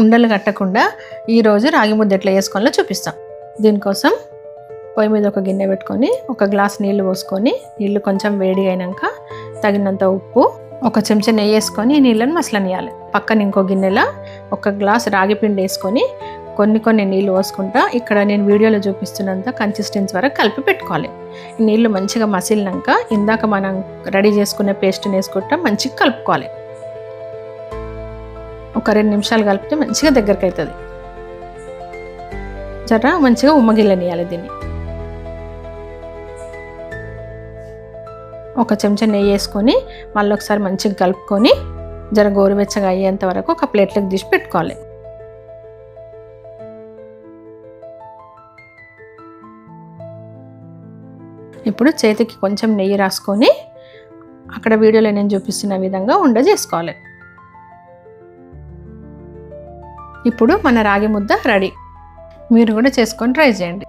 ఉండలు కట్టకుండా ఈరోజు రాగి ముద్ద ఎట్లా వేసుకోవాలో చూపిస్తాం. దీనికోసం పొయ్యి మీద ఒక గిన్నె పెట్టుకొని ఒక గ్లాస్ నీళ్ళు పోసుకొని నీళ్ళు కొంచెం వేడి అయినాక తగినంత ఉప్పు ఒక చెంచా నెయ్యి వేసుకొని ఈ నీళ్ళని మసలనియాలి పక్కన ఇంకో గిన్నెలో ఒక గ్లాస్ రాగి పిండి వేసుకొని కొన్ని కొన్ని నీళ్ళు పోసుకుంటా ఇక్కడ నేను వీడియోలో చూపిస్తున్నంత కన్సిస్టెన్సీ వరకు కలిపి పెట్టుకోవాలి. నీళ్ళు మంచిగా మసిలినాక ఇందాక మనం రెడీ చేసుకునే పేస్ట్ని వేసుకుంటా మంచిగా కలుపుకోవాలి. ఒక రెండు నిమిషాలు కలిపితే మంచిగా దగ్గరికి అవుతుంది జర మంచిగా ఉమ్మగిల్లనియాలి దీన్ని. ఒక చెంచా నెయ్యి వేసుకొని మళ్ళీ ఒకసారి మంచిగా కలుపుకొని జర గోరువెచ్చగా అయ్యేంత వరకు ఒక ప్లేట్లోకి తీసి పెట్టుకోవాలి. ఇప్పుడు చేతికి కొంచెం నెయ్యి రాసుకొని అక్కడ వీడియోలో నేను చూపిస్తున్న విధంగా ఉండ చేసుకోవాలి ఇప్పుడు మన రాగి ముద్ద రెడీ. మీరు కూడా చేసుకొని ట్రై చేయండి.